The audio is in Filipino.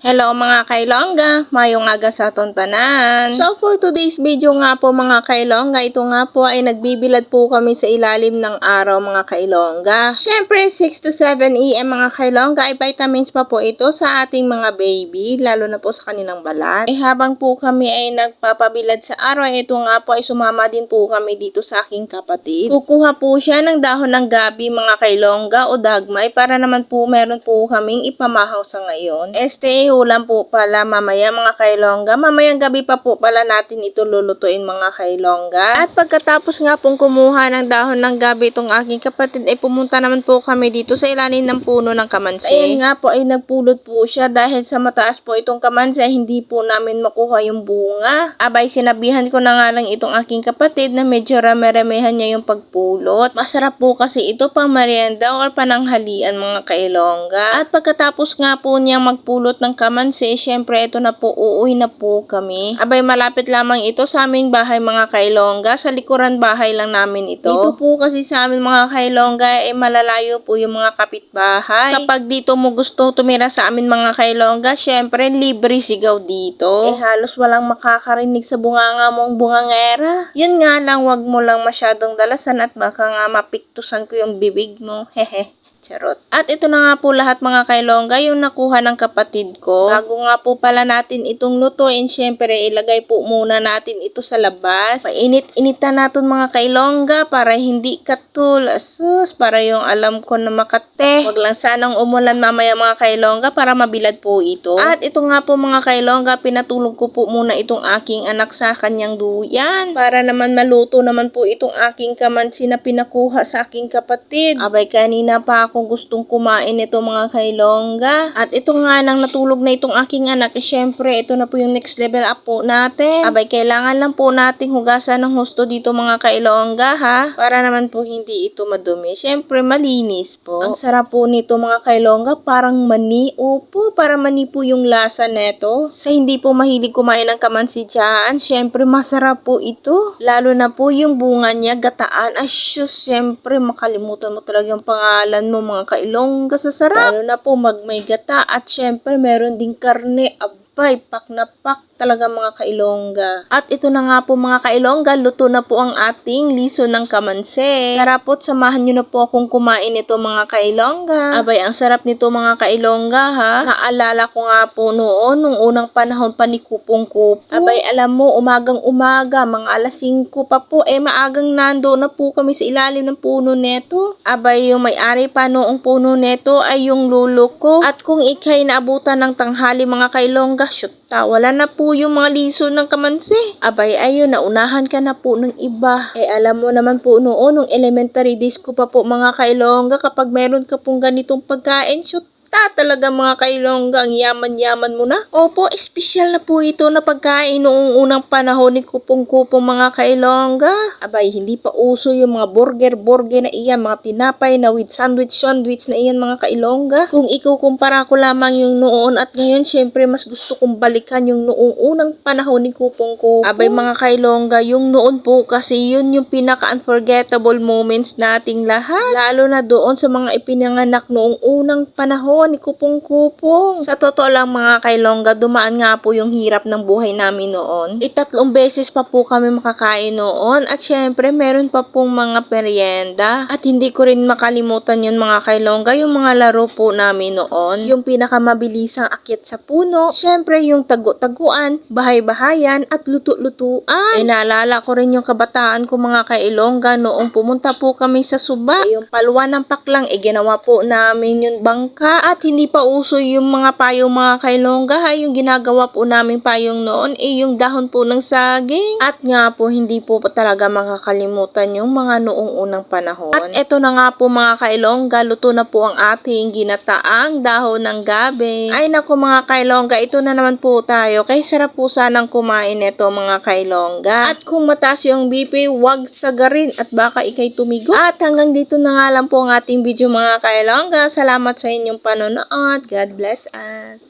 Hello mga kailongga, mayong aga sa atong tanan. So for today's video nga po mga kailongga, ito nga po ay nagbibilad po kami sa ilalim ng araw mga kailongga. Syempre 6 to 7 am mga kailongga ay vitamins pa po ito sa ating mga baby, lalo na po sa kanilang balat. Eh habang po kami ay nagpapabilad sa araw, ito nga po ay sumama din po kami dito sa aking kapatid. Kukuha po siya ng dahon ng gabi mga kailongga o dagmay para naman po meron po kaming ipamahaw sa ngayon. Este, ulam po pala mamaya mga kailongga. Mamayang gabi pa po pala natin ito lulutuin mga kailongga. At pagkatapos nga pong kumuha ng dahon ng gabi itong aking kapatid ay pumunta naman po kami dito sa ilalim ng puno ng kamansi. Ayun nga po ay nagpulot po siya dahil sa mataas po itong kamansi hindi po namin makuha yung bunga. Abay sinabihan ko na nga lang itong aking kapatid na medyo rame-ramehan niya yung pagpulot. Masarap po kasi ito pang merienda o pananghalian mga kailongga. At pagkatapos nga po niya magpulot ng kamansi, syempre ito na po, uuwi na po kami. Abay malapit lamang ito sa aming bahay mga kailongga. Sa likuran bahay lang namin ito. Dito po kasi sa amin mga kailongga, eh malalayo po yung mga kapitbahay. Kapag dito mo gusto tumira sa amin mga kailongga, syempre libre sigaw dito. Eh halos walang makakarinig sa bunganga mong bungangera. Yun nga lang, wag mo lang masyadong dalasan at baka nga mapiktusan ko yung bibig mo. Hehe. Charot. At ito na nga po lahat mga kailongga yung nakuha ng kapatid ko. Bago nga po pala natin itong lutuin, syempre ilagay po muna natin ito sa labas. Painit-initan natin mga kailongga para hindi katul. Asus, para yung alam ko na makate. Wag lang sanang umulan mamaya mga kailongga para mabilad po ito. At ito nga po mga kailongga, pinatulog ko po muna itong aking anak sa kanyang duyan. Para naman maluto naman po itong aking kamansi na pinakuha sa aking kapatid. Abay kanina pa ako gustong kumain nito mga kailongga. At ito nga nang natulog na itong aking anak, eh, syempre ito na po yung next level up po natin. Abay kailangan lang po nating hugasan ng husto dito mga kailongga ha. Para naman po hindi ito madumi. Syempre malinis po. Ang sarap po nito mga kailongga, parang mani. Opo, para mani po yung lasa neto. Sa hindi po mahilig kumain ng kamansi dyan, syempre masarap po ito. Lalo na po yung bunga niya, gataan. Ay, syempre makalimutan mo talaga yung pangalan mo mga kailongga sa sarap. Lalo na po mag may gata at syempre meron ding karne. Abay, pak na pak talaga mga kailongga. At ito na nga po mga kailongga, luto na po ang ating liso ng kamansi. Sarap po't samahan nyo na po akong kumain nito mga kailongga. Abay, ang sarap nito mga kailongga ha. Naalala ko nga po noon, nung unang panahon pa ni Kupong Kupo. Abay, alam mo, umagang umaga, mga alas 5 pa po, eh maagang nando na po kami sa ilalim ng puno neto. Abay, yung may-ari pa noong puno neto ay yung lulo ko. At kung ikay naabutan ng tanghali mga kailongga, shoot ta, wala na po yung mga liso ng kamansi. Abay, ayun, naunahan ka na po ng iba. Eh, alam mo naman po noon, nung elementary days ko pa po mga kailongga, kapag meron ka pong ganitong pagkain, shoot ta talaga mga kailongga, ang yaman-yaman mo na. Opo, espesyal na po ito na pagkain noong unang panahon ni Kupong-Kupong mga kailongga. Abay, hindi pa uso yung mga burger-burger na iyan, mga tinapay na with sandwich-sandwich na iyan mga kailongga. Kung ikukumpara ko lamang yung noon at ngayon, syempre mas gusto kong balikan yung noong unang panahon ni Kupong-Kupong. Abay mga kailongga, yung noon po kasi yun yung pinaka-unforgettable moments nating lahat. Lalo na doon sa mga ipinanganak noong unang panahon ni Kupong-Kupong. Sa totoo lang mga kailongga, dumaan nga po yung hirap ng buhay namin noon. Itatlong beses pa po kami makakain noon at syempre meron pa pong mga merienda. At hindi ko rin makalimutan yun mga kailongga, yung mga laro po namin noon. Yung pinakamabilisang akit sa puno. Syempre yung tagu-taguan, bahay-bahayan at luto-lutuan. Eh naalala ko rin yung kabataan ko mga kailongga noong pumunta po kami sa Suba. Eh, yung palwa ng paklang, eh ginawa po namin yung bangka at hindi pa uso yung mga payong mga kailongga ha, yung ginagawa po namin payong noon eh yung dahon po ng saging. At nga po hindi po talaga makakalimutan yung mga noong unang panahon. At eto na nga po mga kailongga, luto na po ang ating ginataang dahon ng gabi. Ay nako mga kailongga, ito na naman po tayo. Kay sarap po sanang kumain ito mga kailongga. At kung mataas yung BP, wag sagarin at baka ikay tumigo. At hanggang dito na nga lang po ang ating video mga kailongga. Salamat sa inyong panonood. God bless us.